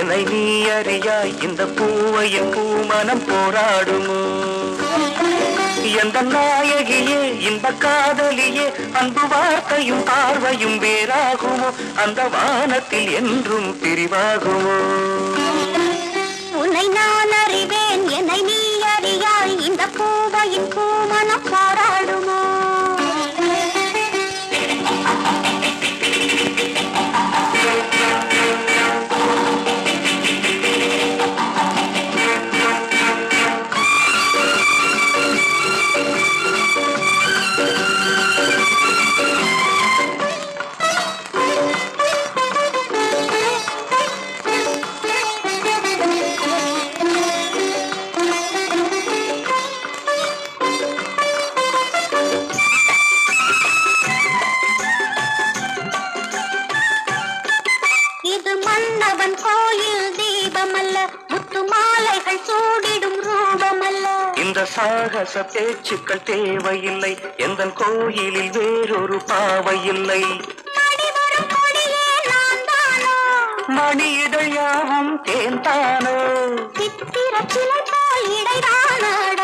என்னை நீ அறியாய் இந்த பூவையும் பூமனம் போராடுமோ? எந்த நாயகியே இந்த காதலியே அன்பு வார்த்தையும் பார்வையும் வேறாகுமோ? அந்த வானத்தில் என்றும் பிரிவாகுமோ? கோயில் தீபமல்ல முத்து மாலைகள் சூடிடும் ரூபமல்ல. இந்த சாகச பேச்சுக்கள் தேவையில்லை எந்த கோயிலில் வேறொரு பாவை இல்லை நடிவரும் கொடியே நான் தானோ? மணியிடள் யாவும் தேன்தானோ சித்திர சிலை போல் இடைதானாட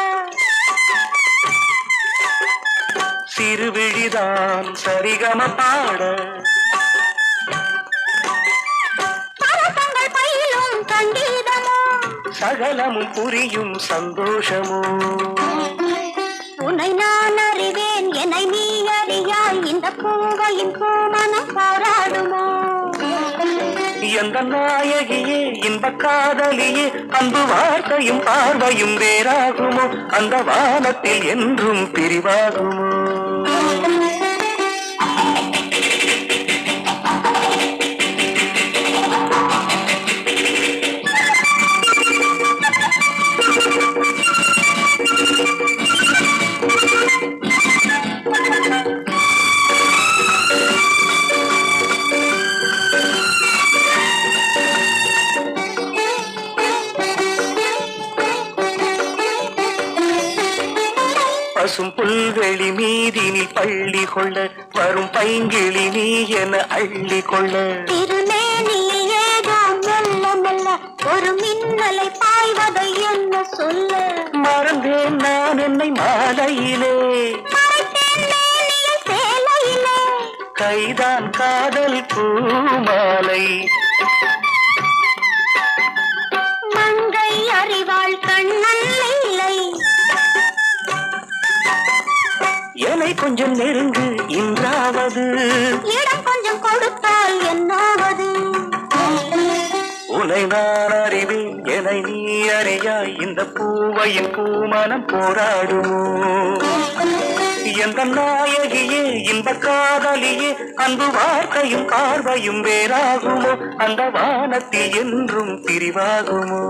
சிறுவிழிதான் சரிகம பாட. சகலமும் புரியும் சந்தோஷமோ? உன்னை நான் அறிவேன் என்னை நீ அறியாய் இந்த பூவையின் பூமனம் போராடுமோ? எந்த நாயகியே இன்ப காதலியே அன்பு வார்த்தையும் பார்வையும் வேறாகுமோ? அந்த வானத்தில் என்றும் பிரிவாகுமோ? பசும் புல்வெளி மீதினில் பள்ளி கொள்ள வரும் பைங்கிளி நீ என அள்ளி கொள்ள. ஒரு மின்னலை பாய்வதை என்ன சொல்ல? மறந்தேன் நான் என்னை மாலையிலே. கைதான் காதல் பூமாலை. கொஞ்சம் நெருங்கு இன்றாவது. இடம் கொஞ்சம் கொடுத்தால் என்னாவது? உன்னை நான் அறிவேன் என்னை நீ அறியாய் இந்த பூவையின் பூமனம் போராடுமோ? எந்த நாயகியே இன்ப காதலியே அன்பு வார்த்தையும் பார்வையும் வேறாகுமோ? அந்த வானத்தில் என்றும் பிரிவாகுமோ?